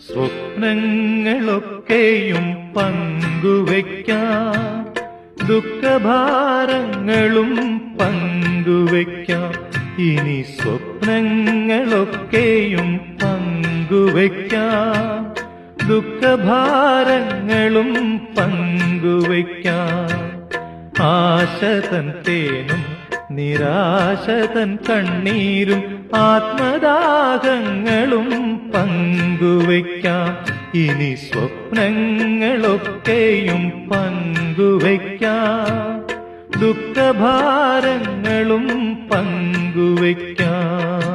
സ്വപ്നങ്ങളൊക്കെയും പങ്കുവയ്ക്കാം. ദുഃഖഭാരങ്ങളും പങ്കുവയ്ക്കാം. ഇനി സ്വപ്നങ്ങളൊക്കെയും പങ്കുവയ്ക്കാം. ദുഃഖഭാരങ്ങളും പങ്കുവയ്ക്കാം. ആശതൻ തേനും നിരാശതൻ കണ്ണീരും ആത്മദാഹങ്ങളും പങ്കുവയ്ക്കാം. ഇനി സ്വപ്നങ്ങളൊക്കെയും പങ്കുവയ്ക്കാം. ദുഃഖഭാരങ്ങളും പങ്കുവയ്ക്കാം.